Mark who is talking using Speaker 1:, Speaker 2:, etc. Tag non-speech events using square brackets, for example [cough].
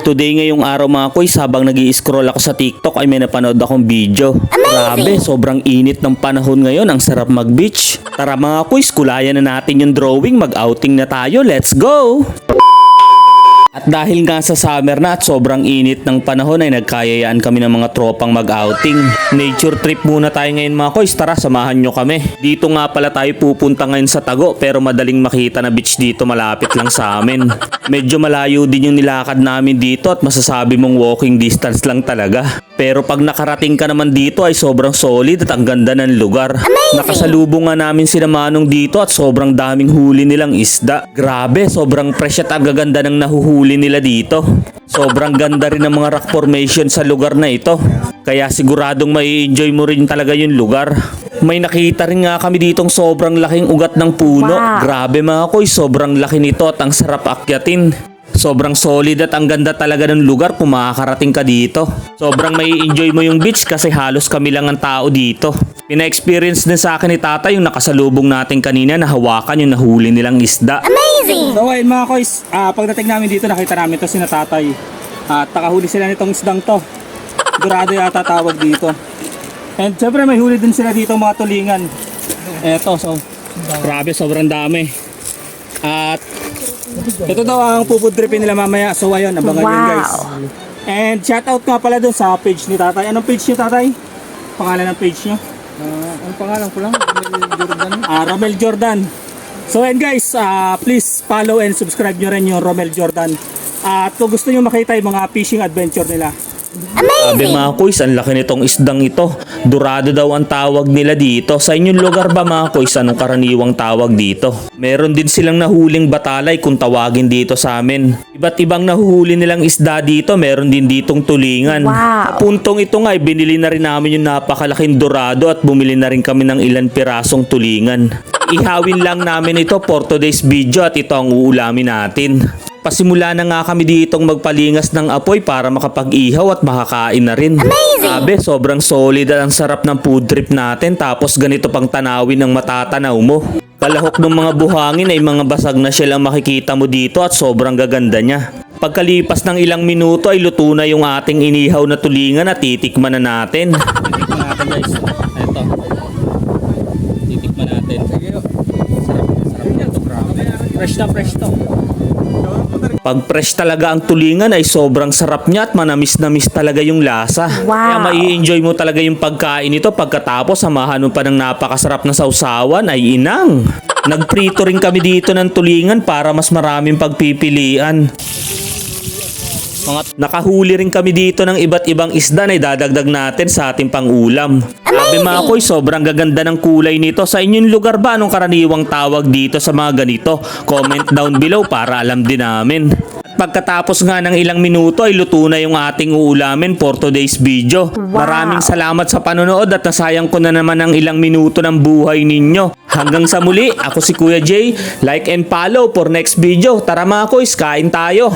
Speaker 1: Today ngayong araw mga koys, habang nag scroll ako sa TikTok ay may napanood akong video. Grabe, sobrang init ng panahon ngayon. Ang sarap mag-beach. Tara mga koys, kulayan na natin yung drawing. Mag-outing na tayo. Let's go! Dahil nga sa summer na at sobrang init ng panahon ay nagkayayaan kami ng mga tropang mag-outing. Nature trip muna tayo ngayon mga koys, tara samahan nyo kami. Dito nga pala tayo pupunta ngayon sa Tago pero madaling makita na beach dito malapit lang sa amin. Medyo malayo din yung nilakad namin dito at masasabi mong walking distance lang talaga. Pero pag nakarating ka naman dito ay sobrang solid at ang ganda ng lugar. Nakasalubong nga namin sila Manong dito at sobrang daming huli nilang isda. Grabe, sobrang fresh at ang gaganda ng nahuhuli nila dito. Sobrang ganda rin ng mga rock formation sa lugar na ito. Kaya siguradong mai enjoy mo rin talaga yung lugar. May nakita rin nga kami ditong sobrang laking ugat ng puno.
Speaker 2: Wow.
Speaker 1: Grabe mga koy, sobrang laki nito at ang sarap akyatin. Sobrang solid at ang ganda talaga ng lugar kung makakarating ka dito. Sobrang may enjoy mo yung beach kasi halos kami lang ang tao dito. Pina-experience din sa akin ni tata yung nakasalubong natin kanina na hawakan yung nahuli nilang isda.
Speaker 2: Amazing!
Speaker 3: So ayun mga koys, ah, pagdating namin dito nakita namin to si natatay. At nakahuli sila nitong isdang to. Dorado yata tawag dito. And syempre may huli din sila dito mga tulingan. Eto, so grabe sobrang dami. At ito daw ang pupudripin nila mamaya. So ayun, abangan yun guys.
Speaker 2: Wow.
Speaker 3: And shout out nga pala dun sa page ni tatay. Anong page niyo tatay? Pangalan ng page niyo?
Speaker 4: Ang pangalan ko lang, Romel Jordan.
Speaker 3: Ah, Romel Jordan. So and guys, ah, please follow and subscribe nyo rin yung Romel Jordan. At kung gusto nyo makita yung mga fishing adventure nila.
Speaker 1: Sabi mga kuys, ang laki nitong isdang ito. Dorado daw ang tawag nila dito. Sa inyong lugar ba mga kuys, anong karaniwang tawag dito? Meron din silang nahuling batalay kung tawagin dito sa amin. Iba't ibang nahuhuli nilang isda dito, meron din ditong tulingan.
Speaker 2: Wow.
Speaker 1: Puntong ito nga, ay binili na rin namin yung napakalaking dorado at bumili na rin kami ng ilan pirasong tulingan. Ihawin lang namin ito for today's video at ito ang uulamin natin. Pasimula na nga kami ditong magpalingas ng apoy para makapag-ihaw at makakain na rin. Sabi, sobrang solid at ang sarap ng food trip natin tapos ganito pang tanawin ng matatanaw mo. Kalahok ng mga buhangin ay mga basag na shell ang makikita mo dito at sobrang gaganda niya. Pagkalipas ng ilang minuto ay luto na yung ating inihaw na tulingan at titikman na natin.
Speaker 3: Titikman natin guys. Ito. Titikman natin. Sarap, sarap yan to, grabe. Fresh na fresh to.
Speaker 1: Pag fresh talaga ang tulingan ay sobrang sarap niya at manamis-namis talaga yung lasa.
Speaker 2: Wow.
Speaker 1: Kaya mai-enjoy mo talaga yung pagkain nito pagkatapos samahan mo pa ng napakasarap na sausawan ay inang. Nagprito rin kami dito ng tulingan para mas maraming pagpipilian. Mga nakahuli rin kami dito ng iba't ibang isda na idadagdag natin sa ating pangulam. Sabi mga koy, sobrang gaganda ng kulay nito. Sa inyong lugar ba anong karaniwang tawag dito sa mga ganito? Comment [laughs] down below para alam din namin. At pagkatapos nga ng ilang minuto ay luto na yung ating uulamin for today's video.
Speaker 2: Wow.
Speaker 1: Maraming salamat sa panonood at nasayang ko na naman ng ilang minuto ng buhay ninyo. Hanggang sa muli, ako si Kuya Jay. Like and follow for next video. Tara mga koys, kain tayo.